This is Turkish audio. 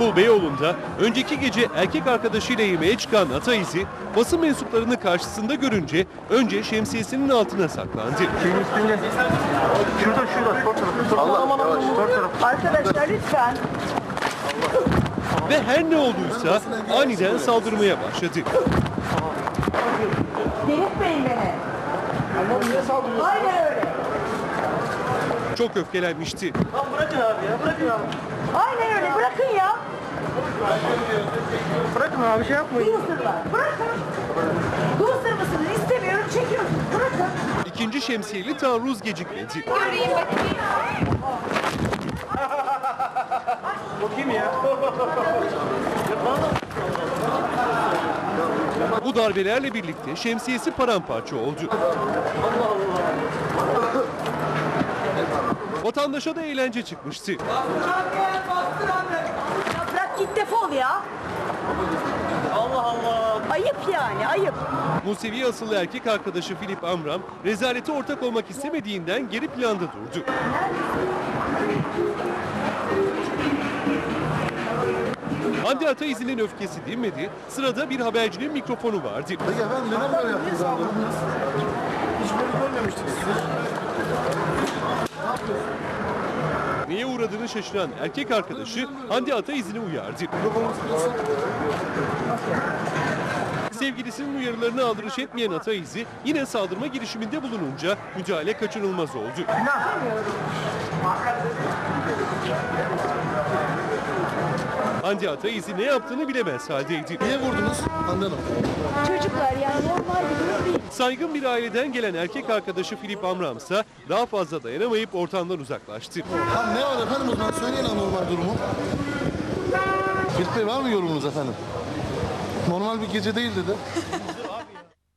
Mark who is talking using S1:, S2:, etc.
S1: İstanbul Beyoğlu'nda önceki gece erkek arkadaşıyla yemeğe çıkan Ataizi basın mensuplarını karşısında görünce önce şemsiyesinin altına saklandı.
S2: Şeyin üstünde. Şurada şurada. Sol tarafı. Allah. Sol tarafı.
S3: Arkadaşlar lütfen.
S1: Ve her ne olduysa aniden saldırmaya başladı.
S3: Delirtmeyin beni. Aynen öyle.
S1: Çok öfkelenmişti.
S2: Bırakın abi ya. Bırakın abi.
S3: Aynen öyle. Bırakın ya.
S2: Bırakın abi şey yapmayın.
S3: Doozer'lar. Bırakın. Dozer mısınız? İstemiyorum. Çekiyorsunuz. Bırakın.
S1: İkinci şemsiyeli taarruz gecikmedi.
S2: Bakayım ya.
S1: Bu darbelerle birlikte şemsiyesi paramparça oldu. Vatandaşa da eğlence çıkmıştı.
S3: Ya bırak git defol ya.
S2: Allah Allah.
S3: Ayıp yani. Ayıp.
S1: Musevi asıllı erkek arkadaşı Filip Amram, rezalete ortak olmak istemediğinden geri planda durdu. Hande Ataiz'in öfkesi dinmedi, sırada bir habercinin mikrofonu vardı.
S4: Peki efendim neden böyle yaptınız abi? Hiç böyle görmemiştik sizi.
S1: Neye uğradığını şaşıran erkek arkadaşı Hande Ataiz'ini uyardı. Sevgilisinin uyarılarına aldırış etmeyen Ataiz'i yine saldırma girişiminde bulununca müdahale kaçınılmaz oldu. Hande Ataiz'i ne yaptığını bilemez haldeydi.
S4: Niye vurdunuz Hande Hanım?
S3: Çocuklar yani normal bir durum değil.
S1: Saygın bir aileden gelen erkek arkadaşı Filip Amram ise daha fazla dayanamayıp ortamdan uzaklaştı.
S4: Ha, ne var efendim o zaman söyleyin anormal durumu. Ferit Bey var mı yorumunuz efendim? Normal bir gece değil dedi.